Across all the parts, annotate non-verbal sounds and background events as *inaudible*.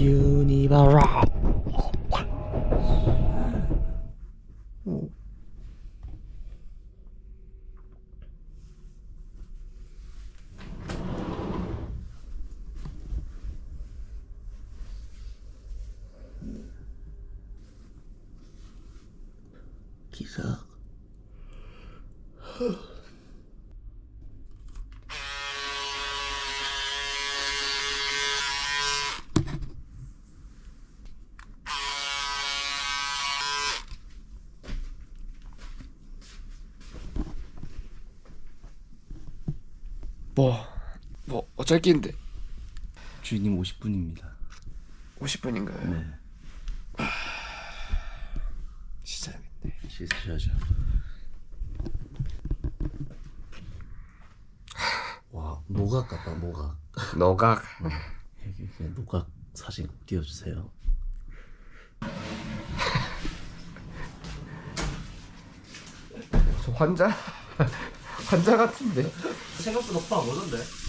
유니바라 기사 뭐, 뭐 어쩔 낀데. 주인님 50분입니다. 50분인가요? 네. 시작했네. 씻으셔야죠. 와 노각 같다 노각. 여기 그냥 노각 사진 꼭 띄워주세요. 저 환자? *laughs* 환자 같은데? 생각보다 오빠 안 오던데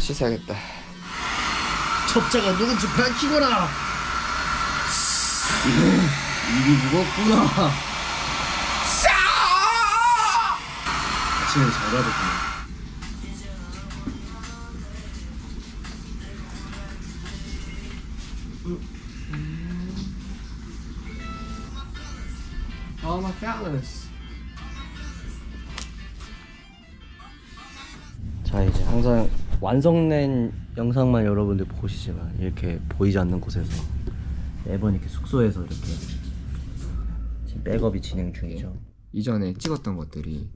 씻어야겠다. 첩자가 누군지 밝히거라. 일이 무겁구나. 아침에 잘 my fellas. 자 이제 항상 완성된 영상만 여러분들 보시지만 이렇게 보이지 않는 곳에서 매번 이렇게 숙소에서 이렇게 지금 백업이 진행 중이죠. 이전에 찍었던 것들이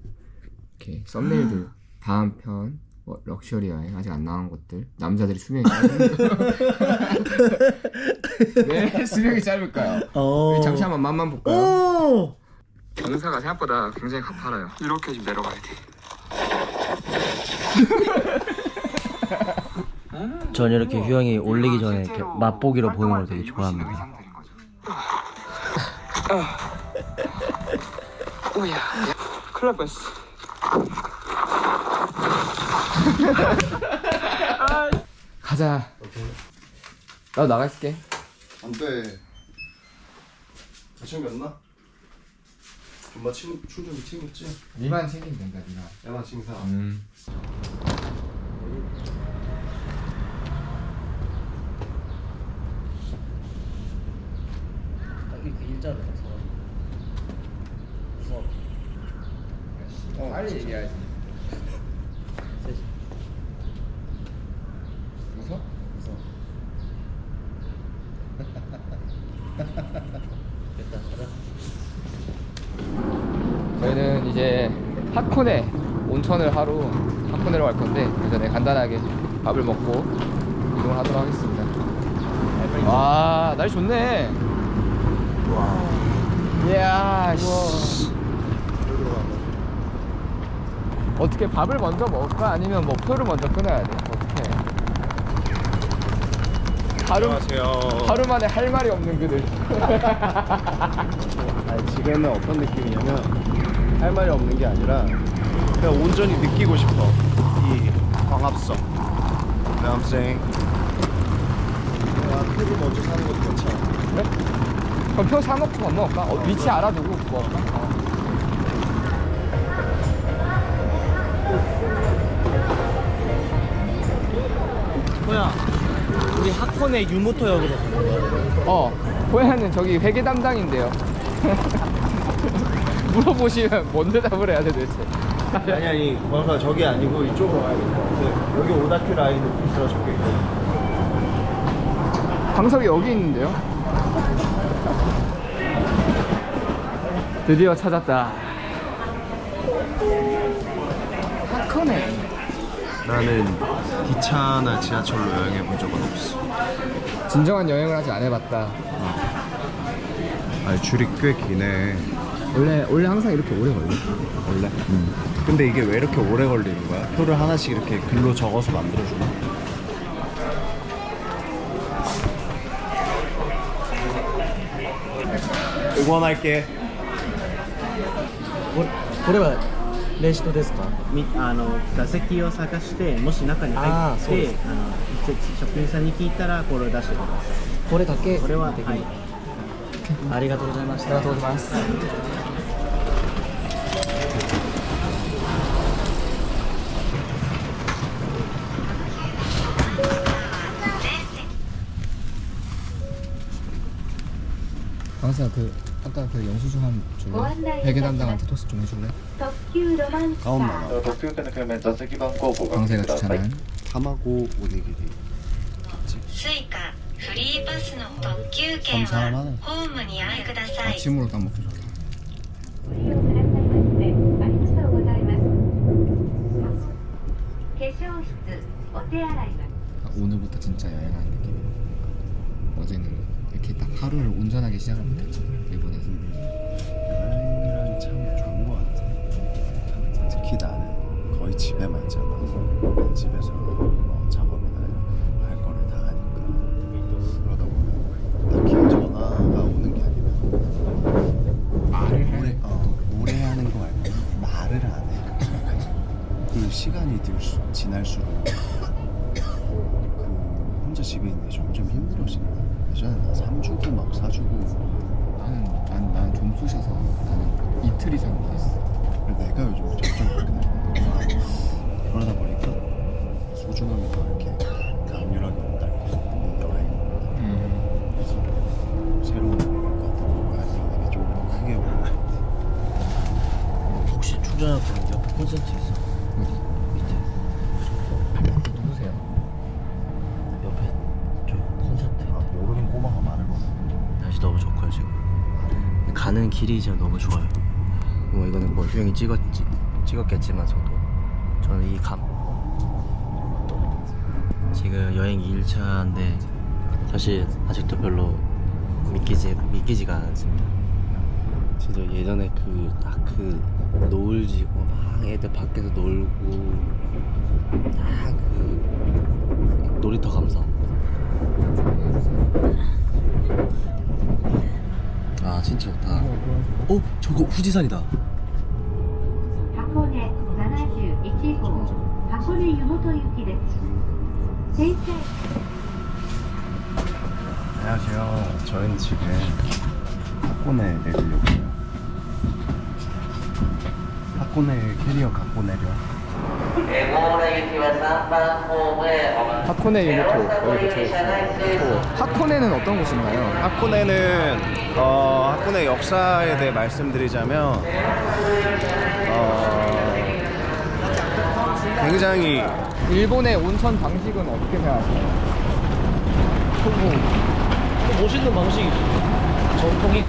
이렇게 썸네일들 다음 편 뭐, 럭셔리 여행 아직 안 나온 것들 남자들이 수명이 짧은 네 *laughs* 수명이 짧을까요? 어... 잠시 한번 맛만 볼까요? 오! 경사가 생각보다 굉장히 가파라요. 이렇게 지금 내려가야 돼 *laughs* *laughs* 전 이렇게 휴양이 올리기 전에 이렇게 맛보기로 보는 걸 되게 좋아합니다. 오야. 큰일 날 뻔했어. *laughs* 가자. 나도 있을게. 안돼. 다 챙겼나? 엄마 친, 충전기 챙겼지? 니만 챙기면 된다 니만. 야마 칭사 음. 해서. 무서워. 어, 빨리 얘기해야지. 웃어? 무서워 *laughs* 됐다 가자. 저희는 이제 하코네 온천을 하러 하코네로 갈 건데 그 전에 간단하게 밥을 먹고 이동을 하도록 하겠습니다. 와 날씨 좋네 이야 씨. 어떻게 밥을 먼저 먹을까? 아니면 뭐 표를 먼저 끊어야 돼? 어떻게 하루 하루 만에 할 말이 없는 그들. *laughs* 아니 지금은 어떤 느낌이냐면 할 말이 없는 게 아니라 그냥 온전히 느끼고 싶어. 이 광합성. You know what I'm saying? 아 크고 먼저 사는 것도 괜찮아. 그래? 그럼 표 사놓고 밥 먹을까? 어, 위치 알아두고 먹을까? 어. 뭐야 우리 하코네 유모토역으로 가는 거야 어, 호야는 저기 회계 담당인데요. *laughs* 물어보시면 뭔 대답을 해야 돼 도대체? 아니 아니 뭔가 저기 아니고 이쪽으로 가야 될것 같아 여기 오다큐 라인 오피스가 적혀 있거든 방석이 여기 있는데요. 드디어 찾았다. 하커네. 나는 기차나 지하철로 여행해 본 적은 없어 진정한 여행을 아직 안 해봤다. 아니 줄이 꽤 기네 원래 원래 항상 이렇게 오래 걸려. 원래. 근데 이게 왜 이렇게 오래 걸리는 거야? 표를 하나씩 이렇게 글로 적어서 만들어 주나? 응원할게 これこれはレシトですか？みあの座席を探してもし中に入ってす。あの職員さんに聞いたらこれを出してください。これだけ？これは、はい、ありがとうございましたありがとうございます。まく 아까 그 영수증한 줄. 회계 담당한테 토스 좀 해줄래? 가온마나 어, 도쿄는 그러면 좌석이 방고 강세가 추천한 타마고 오네기리 스이카 프리버스의 特急券は 홈에 お会いください 아침으로 딱 먹기 좋다 오늘부터 진짜 여행하는 느낌이야 어제는 이렇게 딱 하루를 온전하게 시작하면 됐잖아 일본에서 여행이란 참 좋은 것 같아 특히 나는 거의 집에만 있잖아. 난 집에서 뭐 작업이나 할 거를 다 하니까. 그러다 보면 딱히 전화가 오는 게 아니면 말을 노래, 해 어, 노래하는 거 말고 말을 안 해. 그 시간이 들수, 지날수록 집에 있는 게 점점 힘들어진다. 예전에 나 3주고 막 4주고. 나는 난, 난 좀 쑤셔서 나는 이틀 이상 못했어 내가 요즘 점점 그렇게 되는 그러다 보니까 소중함이 더 이렇게 강렬하게 온달까 이 여행 음. 새로운 것도 가지고 되게 좀 크게 오는 것 같아. 혹시 충전할 거 옆에 콘센트 있어? 어디? 밑에 누구세요? 옆에 저 콘센트 아, 모르는 꼬마가 말을 못 날씨 너무 좋고요 지금 가는 길이 진짜 너무 좋아요. 뭐 이거는 뭐 휴영이 찍었지 찍었겠지만서도. 저는 이 감. 지금 여행 2일차인데 사실 아직도 별로 믿기지 믿기지가 않습니다. 진짜 예전에 그 딱그 노을 지고 막 애들 밖에서 놀고 딱그 놀이터 감성. 아 진짜 좋다. 어? 어 저거 후지산이다. 안녕하세요. 저희는 지금 학군에 내리려고요. 학군에 캐리어 갖고 내려. 하코네 유모토 여기 도착했어요 하코네는 어떤 곳인가요? 학고내는 어, 학고내 역사에 대해 말씀드리자면 어, 굉장히 일본의 온천 방식은 어떻게 생각하세요? 멋있는 방식이지 전통이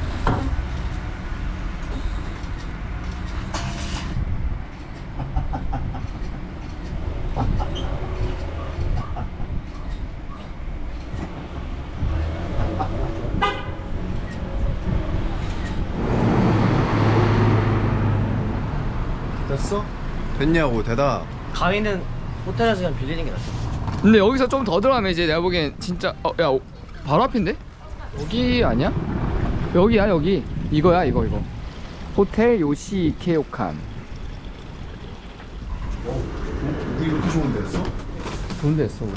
됐어? 됐냐고 대답. 가위는 호텔에서 그냥 빌리는 게 낫죠 근데 여기서 좀 더 들어가면 이제 내가 보기엔 진짜 어, 야 오, 바로 앞인데? 여기 아니야? 여기야 여기 이거야 이거 이거 호텔 요시 이케오칸 우리 이렇게 좋은 데였어? 좋은 데 했어 우리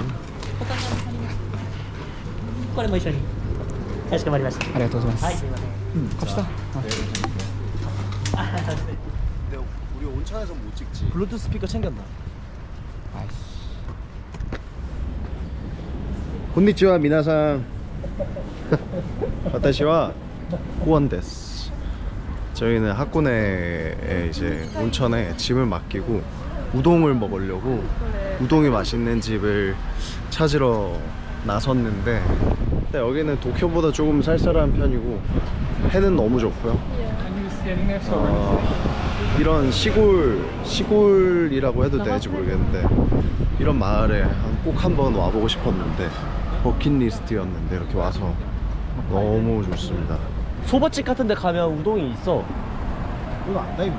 これも一緒にかしこまりました 아리가토 고자이마스 はいすいません 응 갑시다 아, 근데 우리 온 천에서 못 찍지. 블루투스 스피커 챙겼나? 아이씨 곤니치와 미나상. *laughs* 와타시와 호원 데스. 저희는 학고내에 이제 온천에 짐을 맡기고 우동을 먹으려고 우동이 맛있는 집을 찾으러 나섰는데 근데 여기는 도쿄보다 조금 쌀쌀한 편이고 해는 너무 좋고요. 어, 이런 시골 시골이라고 해도 되는지 모르겠는데 이런 마을에 꼭 한번 와보고 싶었는데 버킷리스트였는데 이렇게 와서 너무 좋습니다. 소바집 같은 데 가면 우동이 있어 이거 안다 이거.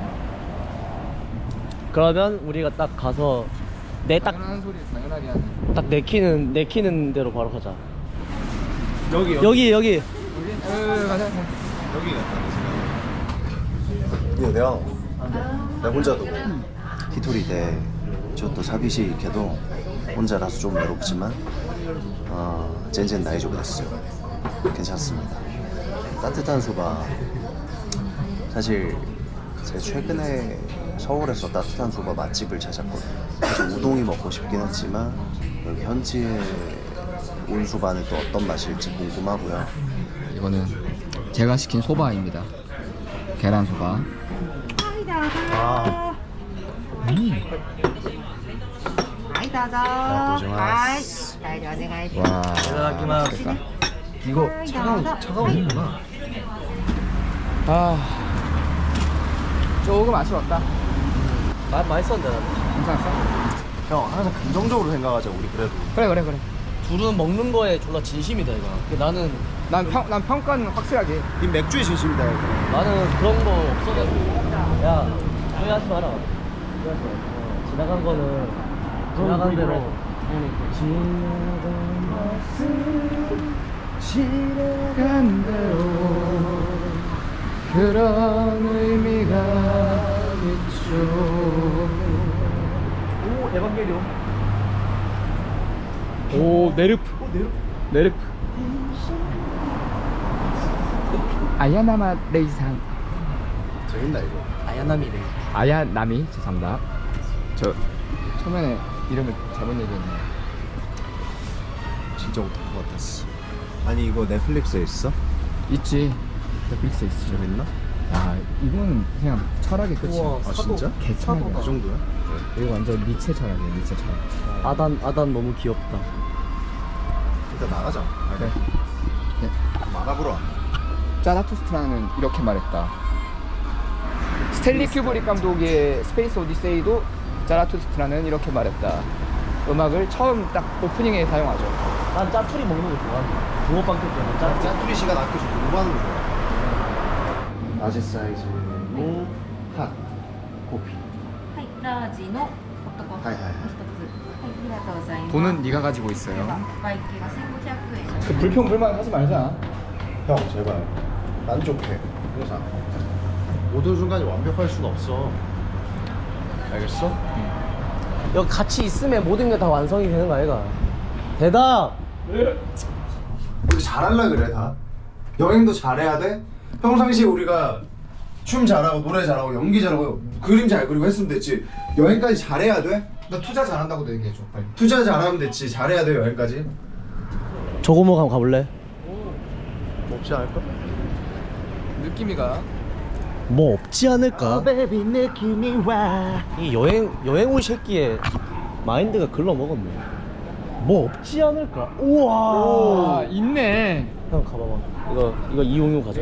그러면 우리가 딱 가서 내 딱 딱 당연한 소리 당연하게 하는 내키는 내키는 대로 바로 가자 여기 여기 여기 여기? 어 가자 여기 갔다. 이거 내가 나 혼자도 히토리 대 저도 사비시 걔도 혼자라서 좀 외롭지만 어, 젠젠 나이조가 됐어요. 괜찮습니다. 따뜻한 소바 사실 제가 최근에 서울에서 따뜻한 소바 맛집을 찾았거든요. 사실 우동이 먹고 싶긴 했지만 여기 현지의 온소바는 또 어떤 맛일지 궁금하고요. 이거는 제가 시킨 소바입니다. 계란 소바. 아, はい、どうぞ。はい、大量お願いします。 와. 이따다키마스. 이거 차가운 차가운구나. 아. 조금 아쉬웠다. 맛 맛있었는데 나는. 괜찮았어? 형 항상 긍정적으로 생각하자 우리 그래도. 그래 그래 그래. 둘은 먹는 거에 졸라 진심이다 이거. 근데 나는 난, 평, 난 평가는 확실하게. 이 맥주의 진심이다 이거. 나는 그런 거 없어가지고 야 후회하지 마라 후회하지 마. 어, 지나간 거는 지나간 대로 지나간 것은 시간 대로 그런 의미가 있죠. 오 에반게리온 오 네르프. 네르프. 아야나마 레이상. 재밌다 이거. 아야나미래 아야나미 죄송합니다. 저 처음에 이름을 잘못 얘기했네요. 진짜 오타쿠 같았어. 아니 이거 넷플릭스에 있어? 있지. 넷플릭스에 있지. 재밌나? 아 이거는 그냥 철학의 끝이야. 우와. 아 진짜? 개철학이야. 그 정도야? 이거 완전 니체 철학이야. 니체 철학. 아단 아단 너무 귀엽다 일단 나가자. 아니, 그래. 네. 만화 보러 왔나? 짜라투스트라는 이렇게 말했다. 스탠리 큐브릭 감독의 스페이스 오디세이도 짜라투스트라는 이렇게 말했다. 음악을 처음 딱 오프닝에 사용하죠. 난 짜투리 먹는 거 좋아한다 붕어빵 때문에 짜 짜투리 시간 아껴서 공부하는 거 좋아. 아재 사이즈의 핫 커피. はい、ラージのホットコーヒーはいはいはい一つ。はい、ありがとうございます。 돈은 네가 가지고 있어요. ではお会計が1500円。 그 불평 불만 하지 말자. 형 제발 만족해 항상 모든 순간이 완벽할 순 없어 알겠어? 여기 같이 있으면 모든 게 다 완성이 되는 거 아이가 대답 우리 잘할라 그래 다 여행도 잘해야 돼 평상시에 우리가 춤 잘하고 노래 잘하고 연기 잘하고 그림 잘 그리고 했으면 됐지 여행까지 잘해야 돼? 너 투자 잘한다고도 얘기해줘. 빨리. 투자 잘하면 됐지 잘해야 돼 여행까지 저거목 한번 가볼래? 없지 않을까? 느낌이가 뭐 없지 않을까? 이 여행 여행 온 새끼의 마인드가 글러 먹었네. 뭐 없지 않을까? 우와. 아 있네. 형 가봐봐. 이거 이거 이용용 가져.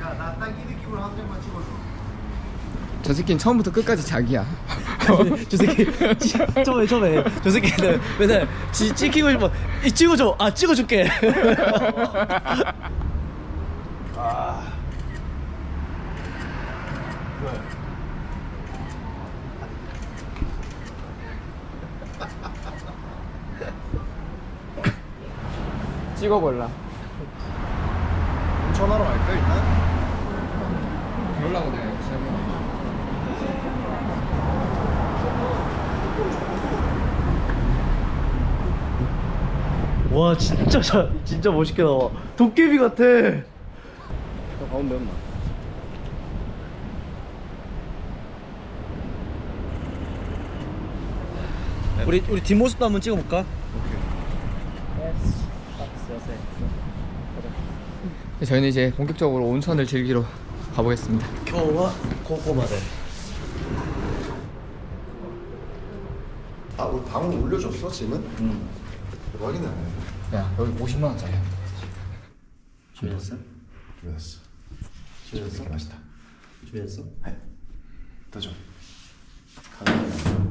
야나 딱이 느낌으로 한 장만 찍어줘 저 새끼는 처음부터 끝까지 자기야. *laughs* 저 새끼 찌- 처음에 처음에 저 새끼는 맨날 지 찍히고 싶어. 이 찍어줘. 아 찍어줄게. *laughs* 아 찍어볼라. 전화로 갈까 일단? 몰라 그래. 와 진짜 잘 진짜 멋있게 나와. 도깨비 같아. 저 가운데 엄마 우리 우리 뒷모습도 한번 찍어볼까? 저희는 이제 본격적으로 온천을 즐기러 가보겠습니다. 겨우와 고고마대. 아 우리 방을 올려줬어 짐은? 응 대박이네 야 여기 50만 원짜리야. 준비됐어? 준비됐어 준비됐어? 맛있다 준비됐어? 네. 더줘 가면